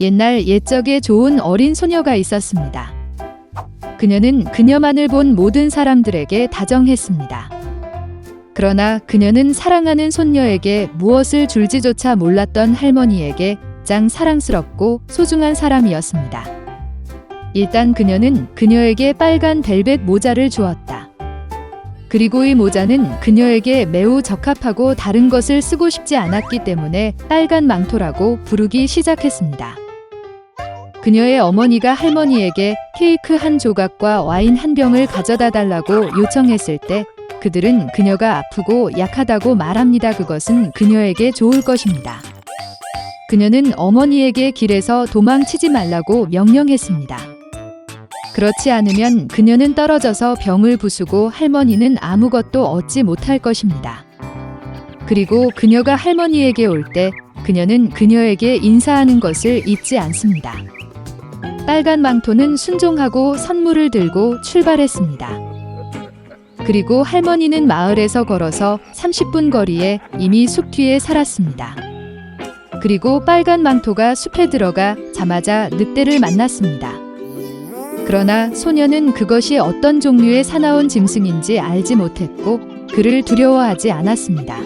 옛날 옛적에 좋은 어린 소녀가 있었습니다. 그녀는 그녀만을 본 모든 사람들에게 다정했습니다. 그러나 그녀는 사랑하는 손녀에게 무엇을 줄지조차 몰랐던 할머니에게 짱 사랑스럽고 소중한 사람이었습니다. 일단 그녀는 그녀에게 빨간 벨벳 모자를 주었다. 그리고 이 모자는 그녀에게 매우 적합하고 다른 것을 쓰고 싶지 않았기 때문에 빨간 망토라고 부르기 시작했습니다. 그녀의 어머니가 할머니에게 케이크 한 조각과 와인 한 병을 가져다 달라고 요청했을 때 그들은 그녀가 아프고 약하다고 말합니다. 그것은 그녀에게 좋을 것입니다. 그녀는 어머니에게 길에서 도망치지 말라고 명령했습니다. 그렇지 않으면 그녀는 떨어져서 병을 부수고 할머니는 아무것도 얻지 못할 것입니다. 그리고 그녀가 할머니에게 올 때 그녀는 그녀에게 인사하는 것을 잊지 않습니다. 빨간 망토는 순종하고 선물을 들고 출발했습니다. 그리고 할머니는 마을에서 걸어서 30분 거리에 이미 숲 뒤에 살았습니다. 그리고 빨간 망토가 숲에 들어가 자마자 늑대를 만났습니다. 그러나 소녀는 그것이 어떤 종류의 사나운 짐승인지 알지 못했고 그를 두려워하지 않았습니다.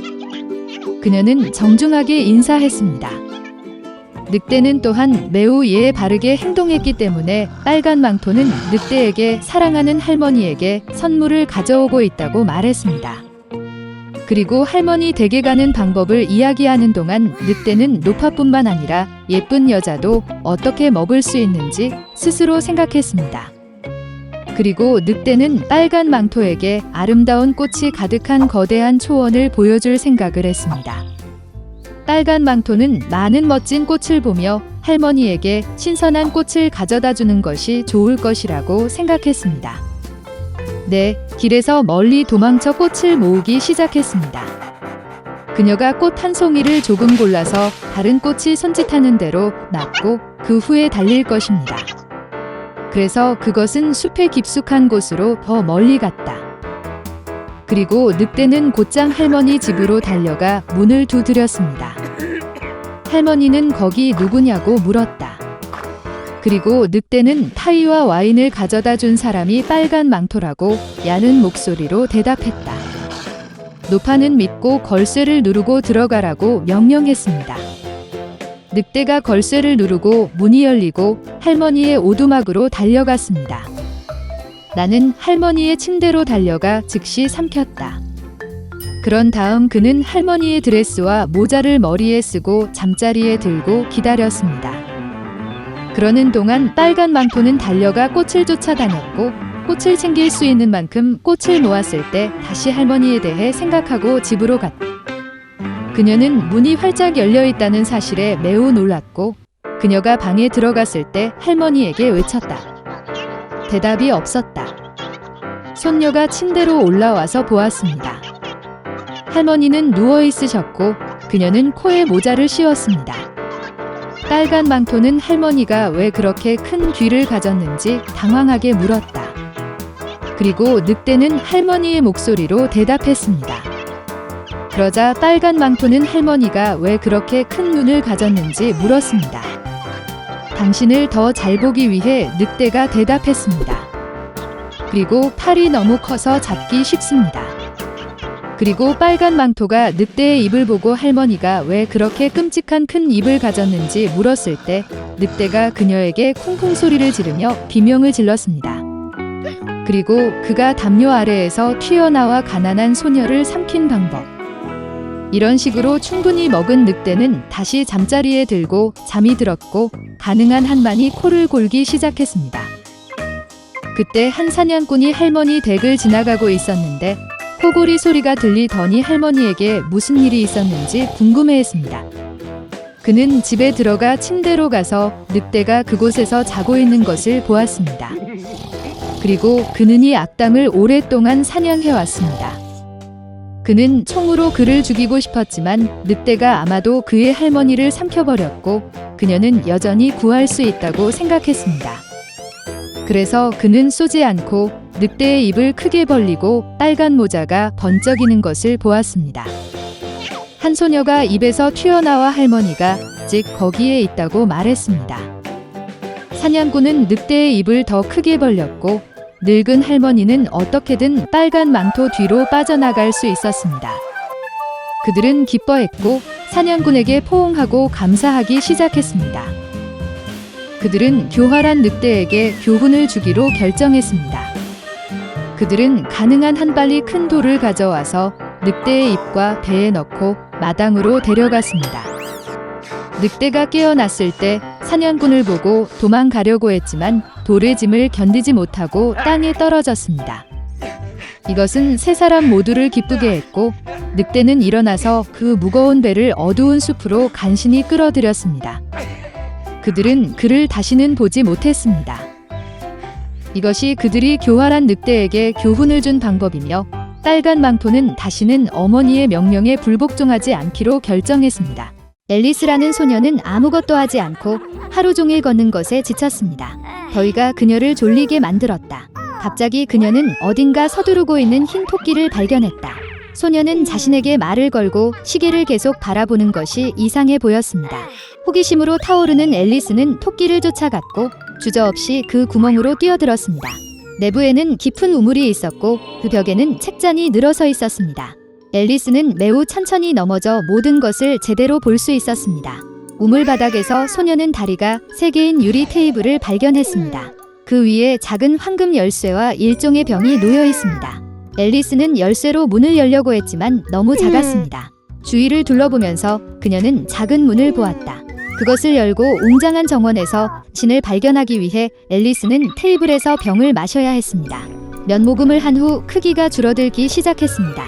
그녀는 정중하게 인사했습니다. 늑대는 또한 매우 예의 바르게 행동했기 때문에 빨간 망토는 늑대에게 사랑하는 할머니에게 선물을 가져오고 있다고 말했습니다. 그리고 할머니 댁에 가는 방법을 이야기하는 동안 늑대는 노파뿐만 아니라 예쁜 여자도 어떻게 먹을 수 있는지 스스로 생각했습니다. 그리고 늑대는 빨간 망토에게 아름다운 꽃이 가득한 거대한 초원을 보여줄 생각을 했습니다. 빨간 망토는 많은 멋진 꽃을 보며 할머니에게 신선한 꽃을 가져다 주는 것이 좋을 것이라고 생각했습니다. 네, 길에서 멀리 도망쳐 꽃을 모으기 시작했습니다. 그녀가 꽃 한 송이를 조금 골라서 다른 꽃이 손짓하는 대로 놨고 그 후에 달릴 것입니다. 그래서 그것은 숲의 깊숙한 곳으로 더 멀리 갔다. 그리고 늑대는 곧장 할머니 집으로 달려가 문을 두드렸습니다. 할머니는 거기 누구냐고 물었다. 그리고 늑대는 타이와 와인을 가져다 준 사람이 빨간 망토라고 야는 목소리로 대답했다. 노파는 믿고 걸쇠를 누르고 들어가라고 명령했습니다. 늑대가 걸쇠를 누르고 문이 열리고 할머니의 오두막으로 달려갔습니다. 나는 할머니의 침대로 달려가 즉시 삼켰다. 그런 다음 그는 할머니의 드레스와 모자를 머리에 쓰고 잠자리에 들고 기다렸습니다. 그러는 동안 빨간 망토는 달려가 꽃을 쫓아다녔고 꽃을 챙길 수 있는 만큼 꽃을 모았을 때 다시 할머니에 대해 생각하고 집으로 갔다. 그녀는 문이 활짝 열려 있다는 사실에 매우 놀랐고 그녀가 방에 들어갔을 때 할머니에게 외쳤다. 대답이 없었다. 손녀가 침대로 올라와서 보았습니다. 할머니는 누워 있으셨고 그녀는 코에 모자를 씌웠습니다. 빨간 망토는 할머니가 왜 그렇게 큰 귀를 가졌는지 당황하게 물었다. 그리고 늑대는 할머니의 목소리로 대답했습니다. 그러자 빨간 망토는 할머니가 왜 그렇게 큰 눈을 가졌는지 물었습니다. 당신을 더 잘 보기 위해 늑대가 대답했습니다. 그리고 팔이 너무 커서 잡기 쉽습니다. 그리고 빨간 망토가 늑대의 입을 보고 할머니가 왜 그렇게 끔찍한 큰 입을 가졌는지 물었을 때 늑대가 그녀에게 쿵쿵 소리를 지르며 비명을 질렀습니다. 그리고 그가 담요 아래에서 튀어나와 가난한 소녀를 삼킨 방법. 이런 식으로 충분히 먹은 늑대는 다시 잠자리에 들고 잠이 들었고 가능한 한만이 코를 골기 시작했습니다. 그때 한 사냥꾼이 할머니 댁을 지나가고 있었는데 코골이 소리가 들리더니 할머니에게 무슨 일이 있었는지 궁금해했습니다. 그는 집에 들어가 침대로 가서 늑대가 그곳에서 자고 있는 것을 보았습니다. 그리고 그는 이 악당을 오랫동안 사냥해 왔습니다. 그는 총으로 그를 죽이고 싶었지만 늑대가 아마도 그의 할머니를 삼켜버렸고 그녀는 여전히 구할 수 있다고 생각했습니다. 그래서 그는 쏘지 않고 늑대의 입을 크게 벌리고 빨간 모자가 번쩍이는 것을 보았습니다. 한 소녀가 입에서 튀어나와 할머니가 즉 거기에 있다고 말했습니다. 사냥꾼은 늑대의 입을 더 크게 벌렸고 늙은 할머니는 어떻게든 빨간 망토 뒤로 빠져나갈 수 있었습니다. 그들은 기뻐했고 사냥꾼에게 포옹하고 감사하기 시작했습니다. 그들은 교활한 늑대에게 교훈을 주기로 결정했습니다. 그들은 가능한 한 빨리 큰 돌을 가져와서 늑대의 입과 배에 넣고 마당으로 데려갔습니다. 늑대가 깨어났을 때 사냥꾼을 보고 도망가려고 했지만 돌의 짐을 견디지 못하고 땅에 떨어졌습니다. 이것은 세 사람 모두를 기쁘게 했고 늑대는 일어나서 그 무거운 배를 어두운 숲으로 간신히 끌어들였습니다. 그들은 그를 다시는 보지 못했습니다. 이것이 그들이 교활한 늑대에게 교훈을 준 방법이며 빨간 망토는 다시는 어머니의 명령에 불복종하지 않기로 결정했습니다. 앨리스라는 소녀는 아무것도 하지 않고 하루 종일 걷는 것에 지쳤습니다. 더위가 그녀를 졸리게 만들었다. 갑자기 그녀는 어딘가 서두르고 있는 흰 토끼를 발견했다. 소녀는 자신에게 말을 걸고 시계를 계속 바라보는 것이 이상해 보였습니다. 호기심으로 타오르는 앨리스는 토끼를 쫓아갔고 주저없이 그 구멍으로 뛰어들었습니다. 내부에는 깊은 우물이 있었고 그 벽에는 책잔이 늘어서 있었습니다. 앨리스는 매우 천천히 넘어져 모든 것을 제대로 볼 수 있었습니다. 우물 바닥에서 소녀는 다리가 세 개인 유리 테이블을 발견했습니다. 그 위에 작은 황금 열쇠와 일종의 병이 놓여 있습니다. 앨리스는 열쇠로 문을 열려고 했지만 너무 작았습니다. 주위를 둘러보면서 그녀는 작은 문을 보았다. 그것을 열고 웅장한 정원에서 신을 발견하기 위해 앨리스는 테이블에서 병을 마셔야 했습니다. 몇 모금을 한 후 크기가 줄어들기 시작했습니다.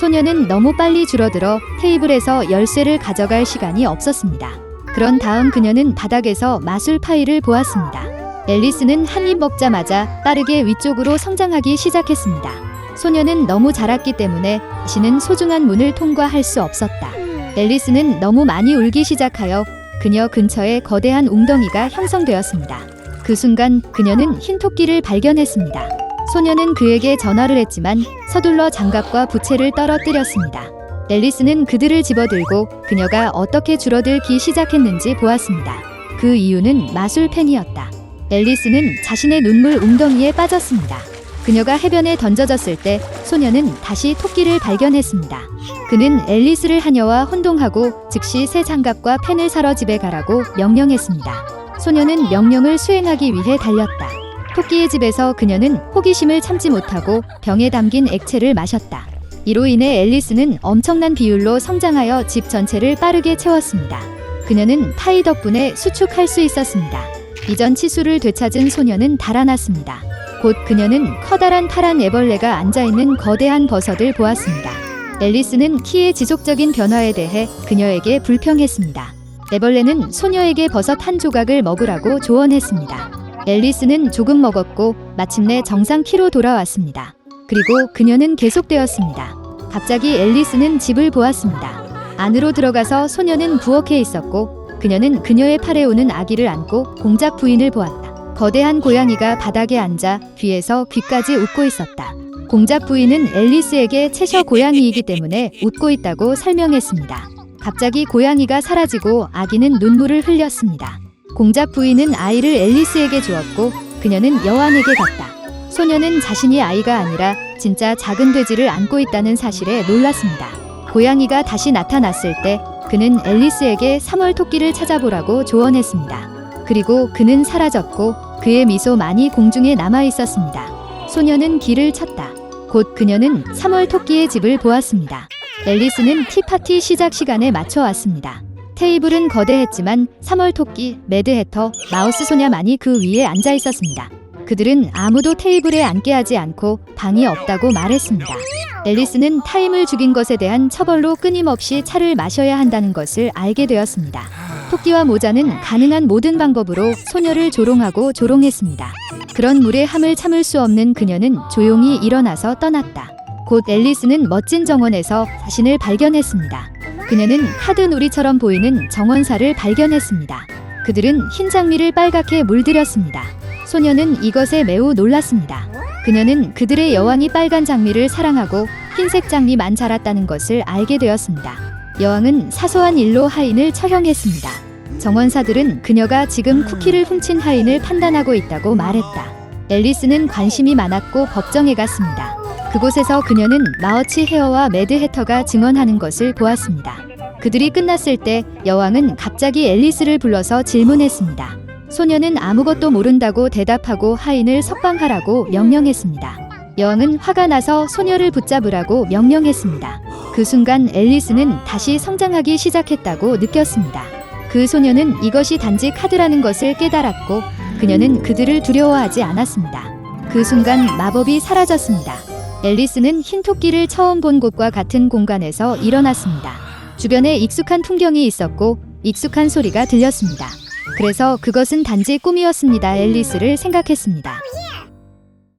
소녀는 너무 빨리 줄어들어 테이블에서 열쇠를 가져갈 시간이 없었습니다. 그런 다음 그녀는 바닥에서 마술 파이를 보았습니다. 앨리스는 한 입 먹자마자 빠르게 위쪽으로 성장하기 시작했습니다. 소녀는 너무 자랐기 때문에 신은 소중한 문을 통과할 수 없었다. 앨리스는 너무 많이 울기 시작하여 그녀 근처에 거대한 웅덩이가 형성되었습니다. 그 순간 그녀는 흰 토끼를 발견했습니다. 소녀는 그에게 전화를 했지만 서둘러 장갑과 부채를 떨어뜨렸습니다. 앨리스는 그들을 집어들고 그녀가 어떻게 줄어들기 시작했는지 보았습니다. 그 이유는 마술펜이었다. 앨리스는 자신의 눈물 웅덩이에 빠졌습니다. 그녀가 해변에 던져졌을 때 소녀는 다시 토끼를 발견했습니다. 그는 앨리스를 하녀와 혼동하고 즉시 새 장갑과 펜을 사러 집에 가라고 명령했습니다. 소녀는 명령을 수행하기 위해 달렸다. 토끼의 집에서 그녀는 호기심을 참지 못하고 병에 담긴 액체를 마셨다. 이로 인해 앨리스는 엄청난 비율로 성장하여 집 전체를 빠르게 채웠습니다. 그녀는 파이 덕분에 수축할 수 있었습니다. 이전 치수를 되찾은 소녀는 달아났습니다. 곧 그녀는 커다란 파란 애벌레가 앉아있는 거대한 버섯을 보았습니다. 앨리스는 키의 지속적인 변화에 대해 그녀에게 불평했습니다. 애벌레는 소녀에게 버섯 한 조각을 먹으라고 조언했습니다. 앨리스는 조금 먹었고 마침내 정상 키로 돌아왔습니다. 그리고 그녀는 계속되었습니다. 갑자기 앨리스는 집을 보았습니다. 안으로 들어가서 소녀는 부엌에 있었고 그녀는 그녀의 팔에 오는 아기를 안고 공작 부인을 보았다. 거대한 고양이가 바닥에 앉아 귀에서 귀까지 웃고 있었다. 공작 부인은 앨리스에게 채셔 고양이이기 때문에 웃고 있다고 설명했습니다. 갑자기 고양이가 사라지고 아기는 눈물을 흘렸습니다. 공작 부인은 아이를 앨리스에게 주었고 그녀는 여왕에게 갔다. 소녀는 자신이 아이가 아니라 진짜 작은 돼지를 안고 있다는 사실에 놀랐습니다. 고양이가 다시 나타났을 때 그는 앨리스에게 3월 토끼를 찾아보라고 조언했습니다. 그리고 그는 사라졌고 그의 미소만이 공중에 남아 있었습니다. 소녀는 길을 쳤다. 곧 그녀는 3월 토끼의 집을 보았습니다. 앨리스는 티파티 시작 시간에 맞춰 왔습니다. 테이블은 거대했지만 3월 토끼, 매드해터, 마우스 소냐만이 그 위에 앉아 있었습니다. 그들은 아무도 테이블에 앉게 하지 않고 방이 없다고 말했습니다. 앨리스는 타임을 죽인 것에 대한 처벌로 끊임없이 차를 마셔야 한다는 것을 알게 되었습니다. 토끼와 모자는 가능한 모든 방법으로 소녀를 조롱하고 조롱했습니다. 그런 물의 함을 참을 수 없는 그녀는 조용히 일어나서 떠났다. 곧 앨리스는 멋진 정원에서 자신을 발견했습니다. 그녀는 카드 놀이처럼 보이는 정원사를 발견했습니다. 그들은 흰 장미를 빨갛게 물들였습니다. 소녀는 이것에 매우 놀랐습니다. 그녀는 그들의 여왕이 빨간 장미를 사랑하고 흰색 장미만 자랐다는 것을 알게 되었습니다. 여왕은 사소한 일로 하인을 처형했습니다. 정원사들은 그녀가 지금 쿠키를 훔친 하인을 판단하고 있다고 말했다. 앨리스는 관심이 많았고 법정에 갔습니다. 그곳에서 그녀는 마어치 헤어와 매드 해터가 증언하는 것을 보았습니다. 그들이 끝났을 때 여왕은 갑자기 앨리스를 불러서 질문했습니다. 소녀는 아무것도 모른다고 대답하고 하인을 석방하라고 명령했습니다. 여왕은 화가 나서 소녀를 붙잡으라고 명령했습니다. 그 순간 앨리스는 다시 성장하기 시작했다고 느꼈습니다. 그 소녀는 이것이 단지 카드라는 것을 깨달았고 그녀는 그들을 두려워하지 않았습니다. 그 순간 마법이 사라졌습니다. 앨리스는 흰 토끼를 처음 본 곳과 같은 공간에서 일어났습니다. 주변에 익숙한 풍경이 있었고 익숙한 소리가 들렸습니다. 그래서 그것은 단지 꿈이었습니다. 앨리스를 생각했습니다.